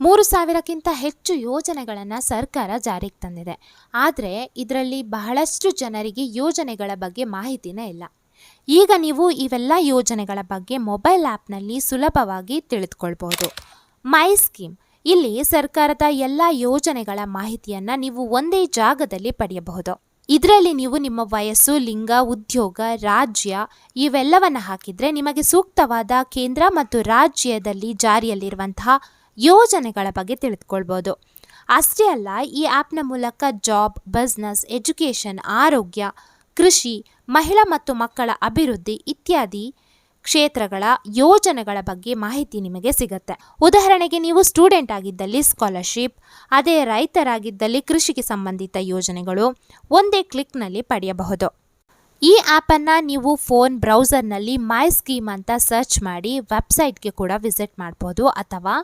ಮೂರು ಸಾವಿರಕ್ಕಿಂತ ಹೆಚ್ಚು ಯೋಜನೆಗಳನ್ನು ಸರ್ಕಾರ ಜಾರಿಗೆ ತಂದಿದೆ. ಆದರೆ ಇದರಲ್ಲಿ ಬಹಳಷ್ಟು ಜನರಿಗೆ ಯೋಜನೆಗಳ ಬಗ್ಗೆ ಮಾಹಿತಿನೇ ಇಲ್ಲ. ಈಗ ನೀವು ಇವೆಲ್ಲ ಯೋಜನೆಗಳ ಬಗ್ಗೆ ಮೊಬೈಲ್ ಆ್ಯಪ್ನಲ್ಲಿ ಸುಲಭವಾಗಿ ತಿಳಿದುಕೊಳ್ಬಹುದು. ಮೈ ಸ್ಕೀಮ್. ಇಲ್ಲಿ ಸರ್ಕಾರದ ಎಲ್ಲ ಯೋಜನೆಗಳ ಮಾಹಿತಿಯನ್ನು ನೀವು ಒಂದೇ ಜಾಗದಲ್ಲಿ ಪಡೆಯಬಹುದು. ಇದರಲ್ಲಿ ನೀವು ನಿಮ್ಮ ವಯಸ್ಸು, ಲಿಂಗ, ಉದ್ಯೋಗ, ರಾಜ್ಯ ಇವೆಲ್ಲವನ್ನು ಹಾಕಿದರೆ ನಿಮಗೆ ಸೂಕ್ತವಾದ ಕೇಂದ್ರ ಮತ್ತು ರಾಜ್ಯದಲ್ಲಿ ಜಾರಿಯಲ್ಲಿರುವಂತಹ ಯೋಜನೆಗಳ ಬಗ್ಗೆ ತಿಳಿದುಕೊಳ್ಬೋದು. ಅಷ್ಟೇ ಅಲ್ಲ, ಈ ಆ್ಯಪ್ನ ಮೂಲಕ ಜಾಬ್ ಬಿಸ್ನೆಸ್ ಎಜುಕೇಷನ್ ಆರೋಗ್ಯ, ಕೃಷಿ, ಮಹಿಳಾ ಮತ್ತು ಮಕ್ಕಳ ಅಭಿವೃದ್ಧಿ ಇತ್ಯಾದಿ ಕ್ಷೇತ್ರಗಳ ಯೋಜನೆಗಳ ಬಗ್ಗೆ ಮಾಹಿತಿ ನಿಮಗೆ ಸಿಗುತ್ತೆ. ಉದಾಹರಣೆಗೆ, ನೀವು ಸ್ಟೂಡೆಂಟ್ ಆಗಿದ್ದಲ್ಲಿ ಸ್ಕಾಲರ್ಶಿಪ್ ಅದೇ ರೈತರಾಗಿದ್ದಲ್ಲಿ ಕೃಷಿಗೆ ಸಂಬಂಧಿತ ಯೋಜನೆಗಳು ಒಂದೇ ಕ್ಲಿಕ್ನಲ್ಲಿ ಪಡೆಯಬಹುದು. ಈ ಆ್ಯಪನ್ನು ನೀವು ಫೋನ್ ಬ್ರೌಸರ್ನಲ್ಲಿ ಮೈ ಸ್ಕೀಮ್ ಅಂತ ಸರ್ಚ್ ಮಾಡಿ, ವೆಬ್ಸೈಟ್ಗೆ ಕೂಡ ವಿಸಿಟ್ ಮಾಡ್ಬೋದು ಅಥವಾ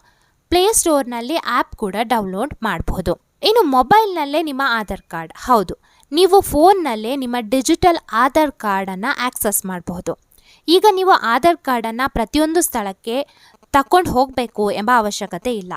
ಪ್ಲೇಸ್ಟೋರ್ನಲ್ಲಿ ಆ್ಯಪ್ ಕೂಡ ಡೌನ್ಲೋಡ್ ಮಾಡಬಹುದು ಇನ್ನು ಮೊಬೈಲ್ನಲ್ಲೇ ನಿಮ್ಮ ಆಧಾರ್ ಕಾರ್ಡ್ ಹೌದು, ನೀವು ಫೋನ್ನಲ್ಲೇ ನಿಮ್ಮ ಡಿಜಿಟಲ್ ಆಧಾರ್ ಕಾರ್ಡನ್ನು ಆಕ್ಸಸ್ ಮಾಡಬಹುದು ಈಗ ನೀವು ಆಧಾರ್ ಕಾರ್ಡನ್ನು ಪ್ರತಿಯೊಂದು ಸ್ಥಳಕ್ಕೆ ತಕೊಂಡು ಹೋಗಬೇಕು ಎಂಬ ಅವಶ್ಯಕತೆ ಇಲ್ಲ.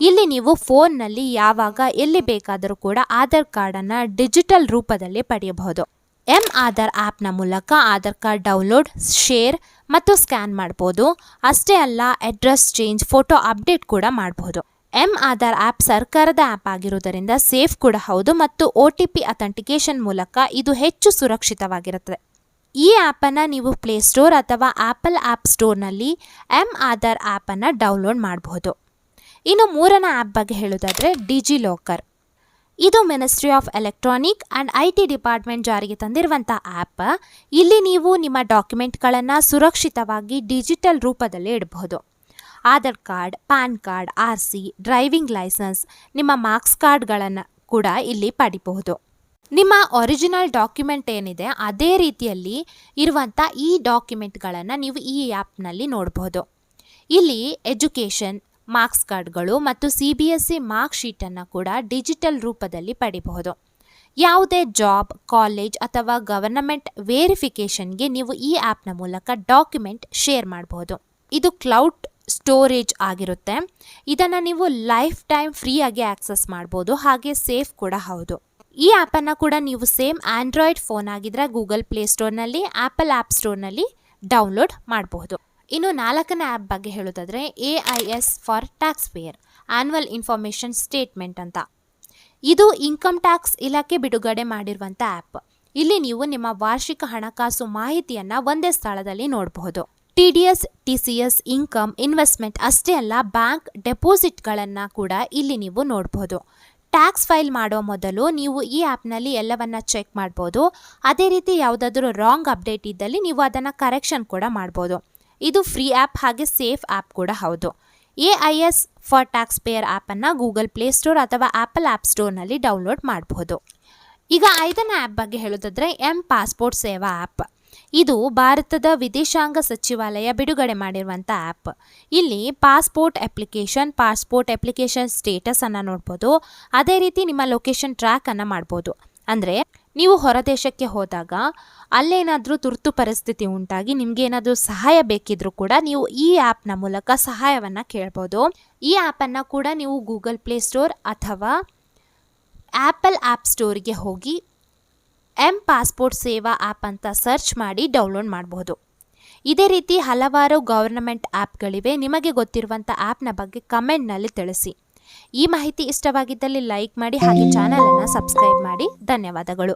ಇಲ್ಲಿ ನೀವು ಫೋನ್ನಲ್ಲಿ ಯಾವಾಗ, ಎಲ್ಲಿ ಬೇಕಾದರೂ ಕೂಡ ಆಧಾರ್ ಕಾರ್ಡನ್ನು ಡಿಜಿಟಲ್ ರೂಪದಲ್ಲಿ ಪಡೆಯಬಹುದು. ಎಂ ಆಧಾರ್ ಆ್ಯಪ್ನ ಮೂಲಕ ಆಧಾರ್ ಕಾರ್ಡ್ ಡೌನ್ಲೋಡ್ ಶೇರ್ ಮತ್ತು ಸ್ಕ್ಯಾನ್ ಮಾಡ್ಬೋದು. ಅಷ್ಟೇ ಅಲ್ಲ, ಅಡ್ರೆಸ್ ಚೇಂಜ್, ಫೋಟೋ ಅಪ್ಡೇಟ್ ಕೂಡ ಮಾಡಬಹುದು ಎಂ ಆಧಾರ್ ಆ್ಯಪ್ ಸರ್ಕಾರದ ಆ್ಯಪ್ ಆಗಿರುವುದರಿಂದ ಸೇಫ್ ಕೂಡ ಹೌದು ಮತ್ತು ಒ ಟಿ ಪಿ ಅಥೆಂಟಿಕೇಶನ್ ಮೂಲಕ ಇದು ಹೆಚ್ಚು ಸುರಕ್ಷಿತವಾಗಿರುತ್ತದೆ. ಈ ಆ್ಯಪನ್ನು ನೀವು ಪ್ಲೇಸ್ಟೋರ್ ಅಥವಾ ಆ್ಯಪಲ್ ಆ್ಯಪ್ ಸ್ಟೋರ್ನಲ್ಲಿ ಎಂ ಆಧಾರ್ ಆ್ಯಪನ್ನು ಡೌನ್ಲೋಡ್ ಮಾಡಬಹುದು ಇನ್ನು ಮೂರನೇ ಆ್ಯಪ್ ಬಗ್ಗೆ ಹೇಳೋದಾದರೆ ಡಿಜಿ ಲಾಕರ್ ಇದು ministry of electronic and I T department ಜಾರಿಗೆ ತಂದಿರುವಂಥ ಆ್ಯಪ್ ಇಲ್ಲಿ ನೀವು ನಿಮ್ಮ ಡಾಕ್ಯುಮೆಂಟ್ಗಳನ್ನು ಸುರಕ್ಷಿತವಾಗಿ ಡಿಜಿಟಲ್ ರೂಪದಲ್ಲಿ ಇಡಬಹುದು. Aadhaar card PAN card R C driving licence ನಿಮ್ಮ ಮಾರ್ಕ್ಸ್ ಕಾರ್ಡ್ಗಳನ್ನು ಕೂಡ ಇಲ್ಲಿ ಪಡಿಬಹುದು. ನಿಮ್ಮ ಒರಿಜಿನಲ್ ಡಾಕ್ಯುಮೆಂಟ್ ಏನಿದೆ, ಅದೇ ರೀತಿಯಲ್ಲಿ ಇರುವಂಥ ಈ ಡಾಕ್ಯುಮೆಂಟ್ಗಳನ್ನು ನೀವು ಈ ಆ್ಯಪ್ನಲ್ಲಿ ನೋಡಬಹುದು. ಇಲ್ಲಿ ಎಜುಕೇಷನ್ ಮಾರ್ಕ್ಸ್ ಕಾರ್ಡ್ಗಳು ಮತ್ತು C B S C mark ಶೀಟನ್ನು ಕೂಡ ಡಿಜಿಟಲ್ ರೂಪದಲ್ಲಿ ಪಡಿಬಹುದು. ಯಾವುದೇ ಜಾಬ್, ಕಾಲೇಜ್ ಅಥವಾ ಗವರ್ನಮೆಂಟ್ ವೇರಿಫಿಕೇಷನ್ಗೆ ನೀವು ಈ ಆ್ಯಪ್ನ ಮೂಲಕ ಡಾಕ್ಯುಮೆಂಟ್ ಶೇರ್ ಮಾಡಬಹುದು. ಇದು ಕ್ಲೌಡ್ ಸ್ಟೋರೇಜ್ ಆಗಿರುತ್ತೆ. ಇದನ್ನು ನೀವು ಲೈಫ್ ಟೈಮ್ ಫ್ರೀಯಾಗಿ ಆಕ್ಸೆಸ್ ಮಾಡ್ಬೋದು, ಹಾಗೆ ಸೇಫ್ ಕೂಡ ಹೌದು. ಈ ಆ್ಯಪನ್ನು ಕೂಡ ನೀವು ಸೇಮ್ ಆಂಡ್ರಾಯ್ಡ್ ಫೋನ್ ಆಗಿದ್ರೆ ಗೂಗಲ್ ಪ್ಲೇಸ್ಟೋರ್ನಲ್ಲಿ ಆ್ಯಪಲ್ ಆ್ಯಪ್ ಸ್ಟೋರ್ನಲ್ಲಿ ಡೌನ್ಲೋಡ್ ಮಾಡಬಹುದು ಇನ್ನು ನಾಲ್ಕನೇ ಆ್ಯಪ್ ಬಗ್ಗೆ ಹೇಳೋದಾದರೆ A I S for tax payer annual information statement ಅಂತ. ಇದು ಇನ್ಕಮ್ ಟ್ಯಾಕ್ಸ್ ಇಲಾಖೆ ಬಿಡುಗಡೆ ಮಾಡಿರುವಂಥ ಆ್ಯಪ್. ಇಲ್ಲಿ ನೀವು ನಿಮ್ಮ ವಾರ್ಷಿಕ ಹಣಕಾಸು ಮಾಹಿತಿಯನ್ನು ಒಂದೇ ಸ್ಥಳದಲ್ಲಿ ನೋಡಬಹುದು. T D S T C S income investment ಅಷ್ಟೇ ಅಲ್ಲ ಬ್ಯಾಂಕ್ ಡೆಪಾಸಿಟ್ಗಳನ್ನು ಕೂಡ ಇಲ್ಲಿ ನೀವು ನೋಡಬಹುದು. ಟ್ಯಾಕ್ಸ್ ಫೈಲ್ ಮಾಡೋ ಮೊದಲು ನೀವು ಈ ಆ್ಯಪ್ನಲ್ಲಿ ಎಲ್ಲವನ್ನ ಚೆಕ್ ಮಾಡ್ಬೋದು. ಅದೇ ರೀತಿ ಯಾವುದಾದ್ರೂ ರಾಂಗ್ ಅಪ್ಡೇಟ್ ಇದ್ದಲ್ಲಿ ನೀವು ಅದನ್ನು ಕರೆಕ್ಷನ್ ಕೂಡ ಮಾಡ್ಬೋದು. ಇದು ಫ್ರೀ ಆ್ಯಪ್ ಹಾಗೆ ಸೇಫ್ ಆ್ಯಪ್ ಕೂಡ ಹೌದು. A I S for tax payer ಆ್ಯಪನ್ನು ಗೂಗಲ್ ಪ್ಲೇ ಸ್ಟೋರ್ ಅಥವಾ ಆ್ಯಪಲ್ ಆ್ಯಪ್ ಸ್ಟೋರ್ನಲ್ಲಿ ಡೌನ್ಲೋಡ್ ಮಾಡಬಹುದು ಈಗ ಐದನೇ ಆ್ಯಪ್ ಬಗ್ಗೆ ಹೇಳೋದಾದರೆ ಎಂ ಪಾಸ್ಪೋರ್ಟ್ ಸೇವಾ ಆ್ಯಪ್. ಇದು ಭಾರತದ ವಿದೇಶಾಂಗ ಸಚಿವಾಲಯ ಬಿಡುಗಡೆ ಮಾಡಿರುವಂಥ ಆ್ಯಪ್. ಇಲ್ಲಿ ಪಾಸ್ಪೋರ್ಟ್ ಅಪ್ಲಿಕೇಶನ್ ಪಾಸ್ಪೋರ್ಟ್ ಅಪ್ಲಿಕೇಶನ್ ಸ್ಟೇಟಸನ್ನು ನೋಡ್ಬೋದು. ಅದೇ ರೀತಿ ನಿಮ್ಮ ಲೊಕೇಶನ್ ಟ್ರ್ಯಾಕನ್ನು ಮಾಡ್ಬೋದು. ಅಂದರೆ ನೀವು ಹೊರದೇಶಕ್ಕೆ ಹೋದಾಗ ಅಲ್ಲೇನಾದರೂ ತುರ್ತು ಪರಿಸ್ಥಿತಿ ಉಂಟಾಗಿ ನಿಮ್ಗೆ ಏನಾದರೂ ಸಹಾಯ ಬೇಕಿದ್ರೂ ಕೂಡ ನೀವು ಈ ಆ್ಯಪ್ನ ಮೂಲಕ ಸಹಾಯವನ್ನು ಕೇಳ್ಬೋದು. ಈ ಆ್ಯಪನ್ನು ಕೂಡ ನೀವು ಗೂಗಲ್ ಪ್ಲೇ ಸ್ಟೋರ್ ಅಥವಾ ಆ್ಯಪಲ್ ಆ್ಯಪ್ ಸ್ಟೋರಿಗೆ ಹೋಗಿ ಎಂ ಪಾಸ್ಪೋರ್ಟ್ ಸೇವಾ ಆ್ಯಪ್ ಅಂತ ಸರ್ಚ್ ಮಾಡಿ ಡೌನ್ಲೋಡ್ ಮಾಡಬಹುದು ಇದೇ ರೀತಿ ಹಲವಾರು ಗೌರ್ನಮೆಂಟ್ ಆ್ಯಪ್ಗಳಿವೆ ನಿಮಗೆ ಗೊತ್ತಿರುವಂಥ ಆ್ಯಪ್ನ ಬಗ್ಗೆ ಕಮೆಂಟ್ನಲ್ಲಿ ತಿಳಿಸಿ. ಈ ಮಾಹಿತಿ ಇಷ್ಟವಾಗಿದ್ದಲ್ಲಿ ಲೈಕ್ ಮಾಡಿ ಹಾಗೆ ಚಾನಲನ್ನು ಸಬ್ಸ್ಕ್ರೈಬ್ ಮಾಡಿ. ಧನ್ಯವಾದಗಳು.